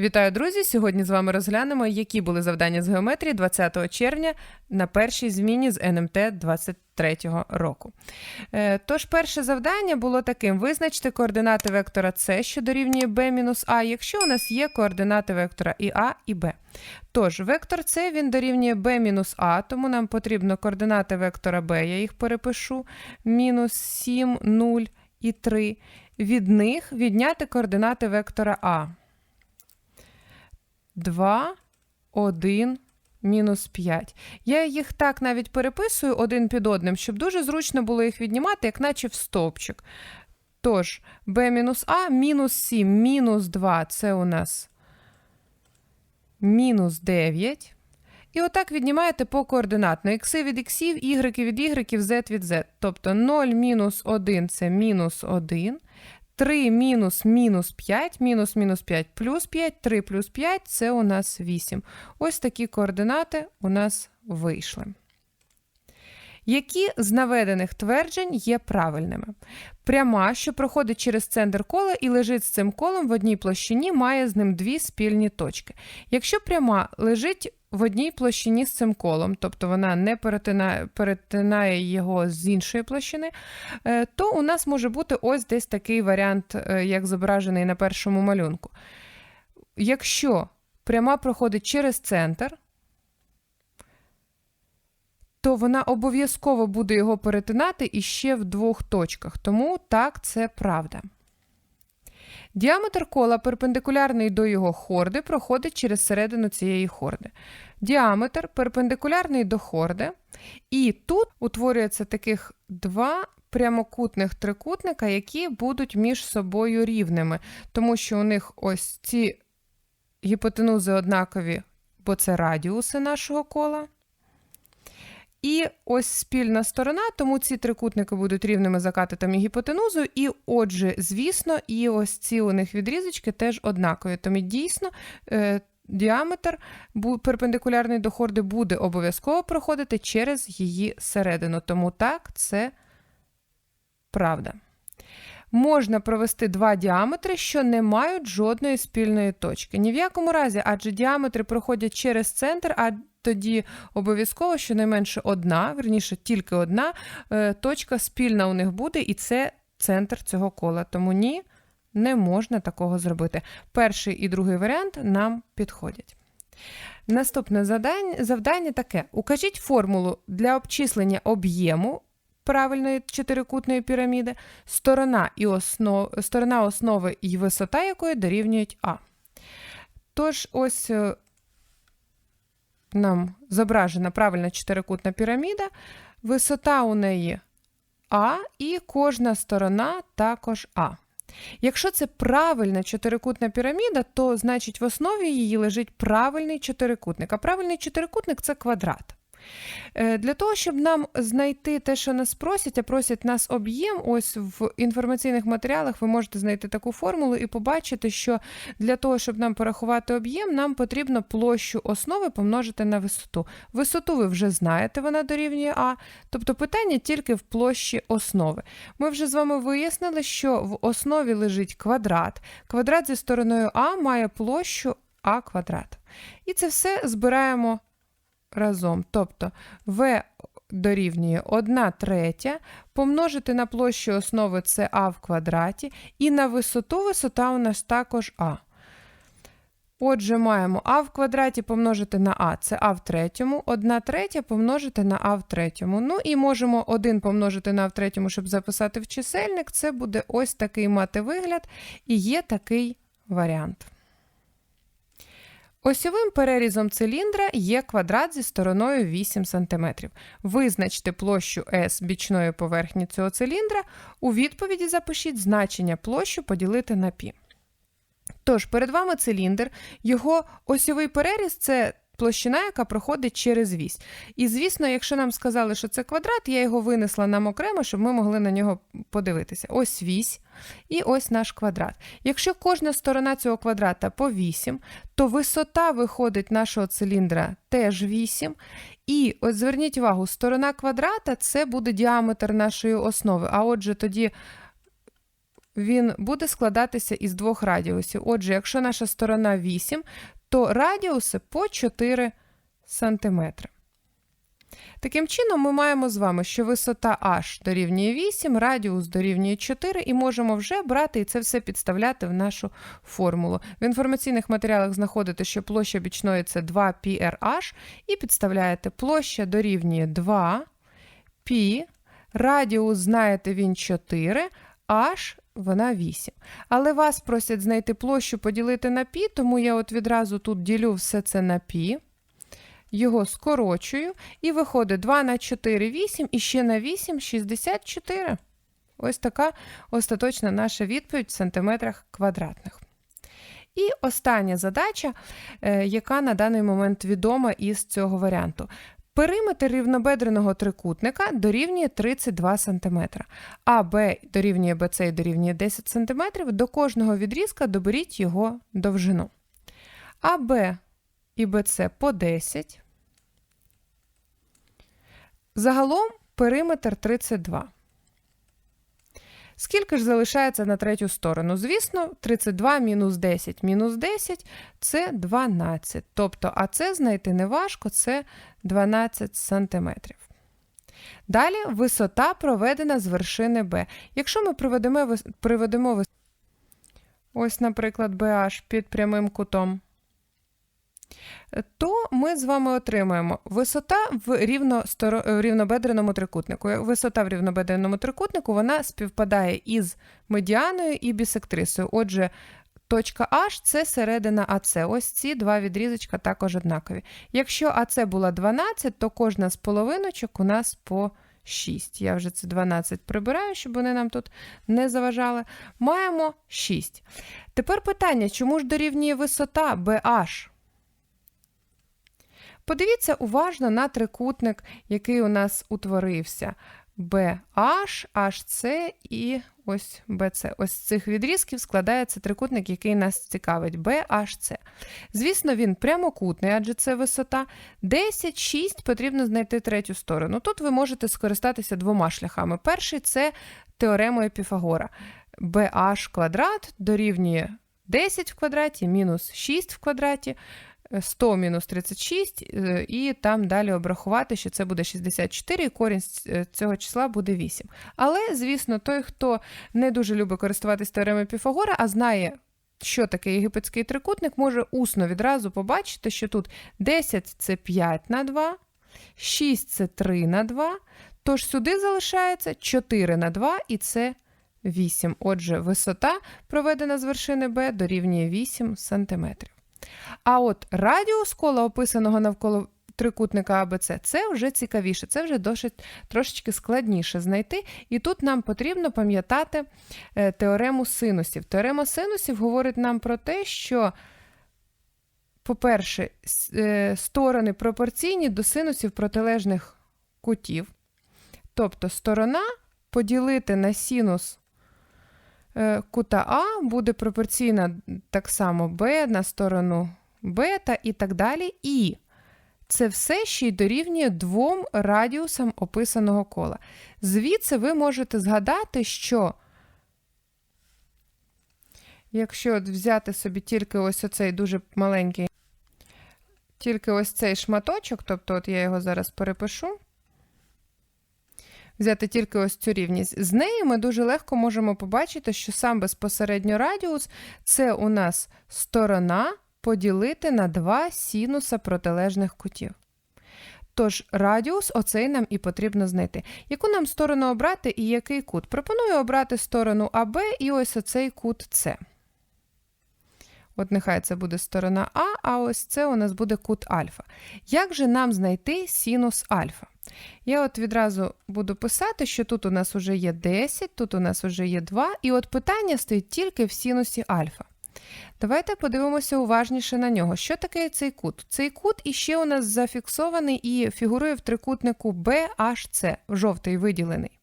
Вітаю, друзі! Сьогодні з вами розглянемо, які були завдання з геометрії 20 червня на першій зміні з НМТ 23 року. Е, Тож, перше завдання було таким: визначте координати вектора С, що дорівнює b-а, якщо у нас є координати вектора і А, і Б. Тож, вектор С він дорівнює b-а, тому нам потрібно координати вектора Б, я їх перепишу: мінус 7, 0 і 3. Від них відняти координати вектора А. 2, 1, мінус 5. Я їх так навіть переписую один під одним, щоб дуже зручно було їх віднімати, як наче в стовпчик. Тож, b мінус А, мінус 7, мінус 2 це у нас мінус 9. І отак віднімаєте по координатно. Ікси від іксів, ігреки від ігреків, z від z. Тобто 0 мінус 1 це мінус 1. 3 мінус мінус 5, мінус мінус 5 плюс 5, 3 плюс 5 це у нас 8. Ось такі координати у нас вийшли. Які з наведених тверджень є правильними? Пряма, що проходить через центр кола і лежить з цим колом в одній площині, має з ним дві спільні точки. Якщо пряма лежить в одній площині з цим колом, тобто вона не перетинає, перетинає його з іншої площини, е, то у нас може бути ось десь такий варіант, е, як зображений на першому малюнку. Якщо пряма проходить через центр, то вона обов'язково буде його перетинати іще в двох точках. Тому так, це правда. Діаметр кола, перпендикулярний до його хорди, проходить через середину цієї хорди. Діаметр перпендикулярний до хорди, і тут утворюється таких два прямокутних трикутника, які будуть між собою рівними, тому що у них ось ці гіпотенузи однакові, бо це радіуси нашого кола. І ось спільна сторона, тому ці трикутники будуть рівними за катетом і гіпотенузою. І отже, звісно, і ось ці у них відрізочки теж однакові. Тому дійсно е, діаметр перпендикулярний до хорди буде обов'язково проходити через її середину. Тому так, це правда. Можна провести два діаметри, що не мають жодної спільної точки. Ні в якому разі, адже діаметри проходять через центр, а тоді обов'язково щонайменше одна, верніше тільки одна е, точка спільна у них буде, і це центр цього кола. Тому ні, не можна такого зробити. Перший і другий варіант нам підходять. Наступне завдання, завдання таке: укажіть формулу для обчислення об'єму правильної чотирикутної піраміди, сторона, і основ, сторона основи і висота якої дорівнюють А. Тож, ось е, нам зображена правильна чотирикутна піраміда, висота у неї А, і кожна сторона також А. Якщо це правильна чотирикутна піраміда, то значить в основі її лежить правильний чотирикутник. А правильний чотирикутник це квадрат. Е, для того, щоб нам знайти те, що нас просять, а просять нас об'єм, ось в інформаційних матеріалах ви можете знайти таку формулу і побачити, що для того, щоб нам порахувати об'єм, нам потрібно площу основи помножити на висоту. Висоту ви вже знаєте, вона дорівнює А, тобто питання тільки в площі основи. Ми вже з вами вияснили, що в основі лежить квадрат. Квадрат зі стороною А має площу А квадрат. І це все збираємо разом. Тобто v дорівнює 1 третя, помножити на площу основи це а в квадраті, і на висоту висота у нас також а. Отже, маємо а в квадраті помножити на а, це а в третьому, 1 третя помножити на а в третьому. Ну і можемо 1 помножити на а в третьому, щоб записати в чисельник. Це буде ось такий мати вигляд, і є такий варіант. Осьовим перерізом циліндра є квадрат зі стороною 8 см. Визначте площу S бічної поверхні цього циліндра. У відповіді запишіть значення площу поділити на π. Тож, перед вами циліндр, його осьовий переріз це площина, яка проходить через вісь. І, звісно, якщо нам сказали, що це квадрат, я його винесла нам окремо, щоб ми могли на нього подивитися. Ось вісь і ось наш квадрат. Якщо кожна сторона цього квадрата по 8, то висота виходить нашого циліндра теж 8. І ось зверніть увагу, сторона квадрата це буде діаметр нашої основи. А отже, тоді він буде складатися із двох радіусів. Отже, якщо наша сторона 8, то радіуси по 4 см. Таким чином, ми маємо з вами, що висота h дорівнює 8, радіус дорівнює 4, і можемо вже брати і це все підставляти в нашу формулу. В інформаційних матеріалах знаходите, що площа бічної це 2 πrh, і підставляєте площа дорівнює 2 π, радіус, знаєте, він 4, h вона 8. Але вас просять знайти площу поділити на π, тому я от відразу тут ділю все це на π його скорочую, і виходить 2 на 4 8 і ще на 8 64. Ось така остаточна наша відповідь в сантиметрах квадратних. І остання задача, е, яка на даний момент відома із цього варіанту. Периметр рівнобедреного трикутника дорівнює 32 см, а Б дорівнює БЦ і дорівнює 10 см, до кожного відрізка доберіть його довжину. АБ і БЦ по 10. Загалом периметр 32. Скільки ж залишається на третю сторону? Звісно, 32 мінус 10 мінус 10 це 12. Тобто, а це знайти не важко, це 12 сантиметрів. Далі висота проведена з вершини Б. Якщо ми приведемо, приведемо ось, наприклад, BH під прямим кутом то ми з вами отримаємо висота в рівно, рівнобедреному трикутнику. Висота в рівнобедреному трикутнику вона співпадає із медіаною і бісектрисою. Отже, точка H це середина АЦ. Ось ці два відрізочка також однакові. Якщо АЦ була 12, то кожна з половиночок у нас по 6. Я вже це 12 прибираю, щоб вони нам тут не заважали. Маємо 6. Тепер питання, чому ж дорівнює висота BH? Подивіться уважно на трикутник, який у нас утворився. BH, HC і ось BC. Ось з цих відрізків складається трикутник, який нас цікавить, BHC. Звісно, він прямокутний, адже це висота. 10, 6 потрібно знайти третю сторону. Тут ви можете скористатися двома шляхами. Перший це теоремою Піфагора. BH квадрат дорівнює 10 в квадраті мінус 6 в квадраті. 100 мінус 36, е, і там далі обрахувати, що це буде 64, і корінь е, цього числа буде 8. Але, звісно, той, хто не дуже любить користуватись теоремою Піфагора, а знає, що таке єгипетський трикутник, може усно відразу побачити, що тут 10 це 5 на 2, 6 це 3 на 2, тож сюди залишається 4 на 2, і це 8. Отже, висота, проведена з вершини Б, дорівнює 8 см. А от радіус кола, описаного навколо трикутника АБЦ, це вже цікавіше, це вже досить трошечки складніше знайти. І тут нам потрібно пам'ятати е, теорему синусів. Теорема синусів говорить нам про те, що. По-перше, е, сторони пропорційні до синусів протилежних кутів. Тобто сторона поділити на синус кута А буде пропорційна так само Б на сторону бета і так далі. І це все ще й дорівнює двом радіусам описаного кола. Звідси ви можете згадати, що. Якщо взяти собі тільки ось оцей дуже маленький, тільки ось цей шматочок, тобто от я його зараз перепишу взяти тільки ось цю рівність. З нею ми дуже легко можемо побачити, що сам безпосередньо радіус це у нас сторона поділити на два синуса протилежних кутів. Тож радіус оцей нам і потрібно знайти. Яку нам сторону обрати і який кут? Пропоную обрати сторону АБ і ось оцей кут С. От нехай це буде сторона А, а ось це у нас буде кут альфа. Як же нам знайти синус альфа? Я от відразу буду писати, що тут у нас вже є 10, тут у нас вже є 2, і от питання стоїть тільки в синусі альфа. Давайте подивимося уважніше на нього. Що таке цей кут? Цей кут іще у нас зафіксований і фігурує в трикутнику BHC, жовтий виділений.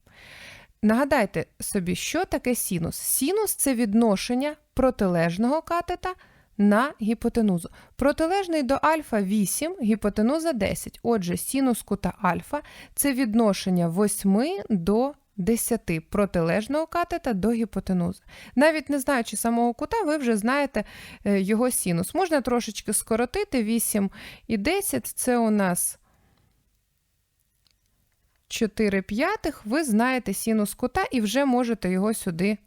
Нагадайте собі, що таке синус? Синус це відношення протилежного катета на гіпотенузу. Протилежний до альфа 8, гіпотенуза 10. Отже, синус кута альфа це відношення 8 до 10 протилежного катета до гіпотенузи. Навіть не знаючи самого кута, ви вже знаєте е, його синус. Можна трошечки скоротити 8 і 10 це у нас 4 п'ятих, ви знаєте синус кута і вже можете його сюди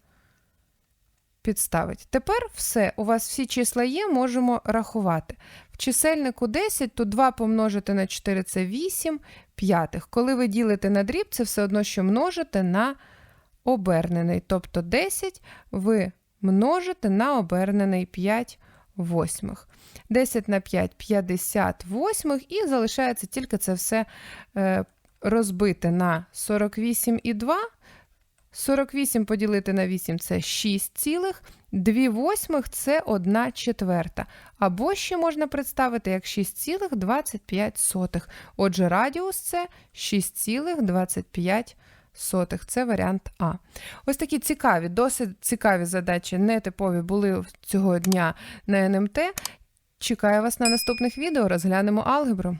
підставити. Тепер все, у вас всі числа є, можемо рахувати. В чисельнику 10, то 2 помножити на 4 це 8 п'ятих. Коли ви ділите на дріб, це все одно, що множите на обернений. Тобто 10 ви множите на обернений 5 восьмих. 10 на 5 – 50 восьмих, і залишається тільки це все е, розбити на 48 і 2. 48 поділити на 8 це 6 цілих, 2 восьмих це 1 четверта. Або ще можна представити як 6,25. Отже, радіус це 6,25. Це варіант А. Ось такі цікаві, досить цікаві задачі, нетипові були цього дня на НМТ. Чекаю вас на наступних відео, розглянемо алгебру.